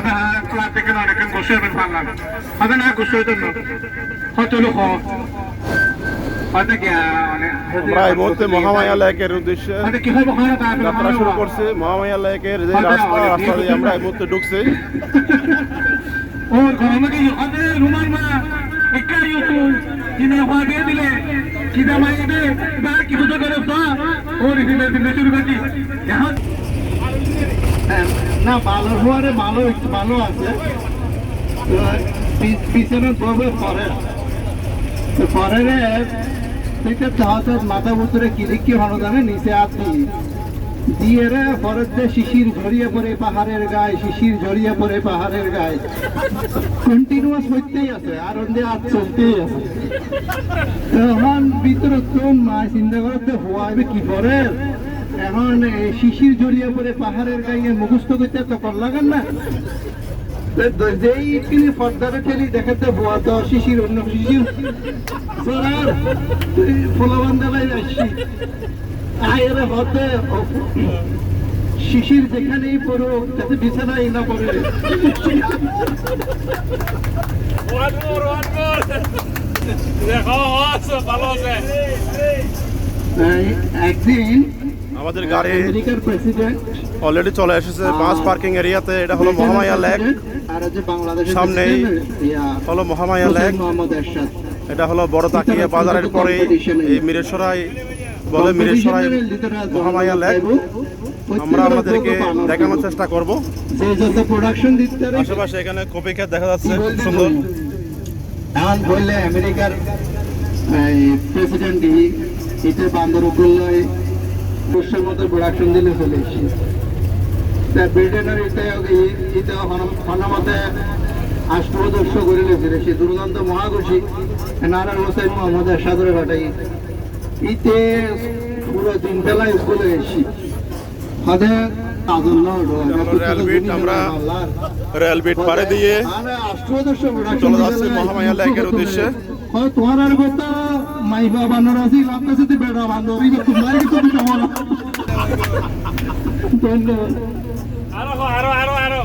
അതിനകത്തേക്ക് നടക്കാൻ মহামায়া লেকের উদ্দেশ্যে মহামায়া লেকের যে রাস্তা রাস্তা দিয়ে কি ওদের রুমার মা একটাই কিনা হওয়া দিয়ে কিনা মাইয়ে দে। বা কিছু তো করে ওর হিসেবে শুরু না, ভালো হওয়ারে ভালো একটু ভালো আছে। পিছনে ফরেরে সেটা চাহতে মাথা ভিতরে কিরিকি হনদানে নিচে আছি। দিয়ে রে ফরেস্টে শিশির ঝরিয়ে পড়ে পাহাড়ের গায়ে, শিশির ঝরিয়ে পড়ে পাহাড়ের গায়ে। কন্টিনিউয়াস হইতেই আছে, আর ওদের আর চলতেই আছে। তখন ভিতরে কোন মা চিন্তা করতে হওয়াবে কি করে? এখন শিশির জড়িয়ে পড়ে পাহাড়ের গায়ে মুখস্থ করতে তো কর লাগান না যেই তিনি পর্দারে ঠেলি দেখাতে বোয়া তো শিশির অন্য শিশির সরার দেলাই আসছি আয়ের হতে শিশির যেখানেই পড়ুক যাতে বিছানায় না পড়ে One more, one more. Dejó oso, palose. একদিন আমাদের গাড়ি অলরেডি চলে এসেছে বাস পার্কিং এরিয়াতে। এটা হলো মহামায়া লেক। সামনেই হলো মহামায়া লেক। এটা হলো বড় তাকিয়া বাজারের পরে এই মিরেশ্বরাই বলে মিরেশ্বরাই মহামায়া লেক। আমরা আপনাদেরকে দেখানোর চেষ্টা করব। আশেপাশে এখানে কপি খেত দেখা যাচ্ছে খুব সুন্দর। এখন বললে আমেরিকার প্রেসিডেন্ট ইতে বান্দর করলে পুষ্যের মতো প্রোডাকশন দিলে চলে এসেছি। ব্রিটেনের ইতে হনমতে আষ্টদর্শ করে লেছিল সে দুর্দান্ত মহাঘোষী নারায়ণ হোসেন মোহাম্মদ এরশাদের ঘটাই ইতে পুরো তিনতলা স্কুলে এসেছি। হাতে আমরা রেলবিট আমরা দিয়ে চলে যাচ্ছি মহামায়া লেকের উদ্দেশ্যে। তোমার আর কথা মাই বাবা আছে আপনার সাথে বেড়া এবার তোমার কি তুমি কেমন ধন্যবাদ। আরও আরও আরও.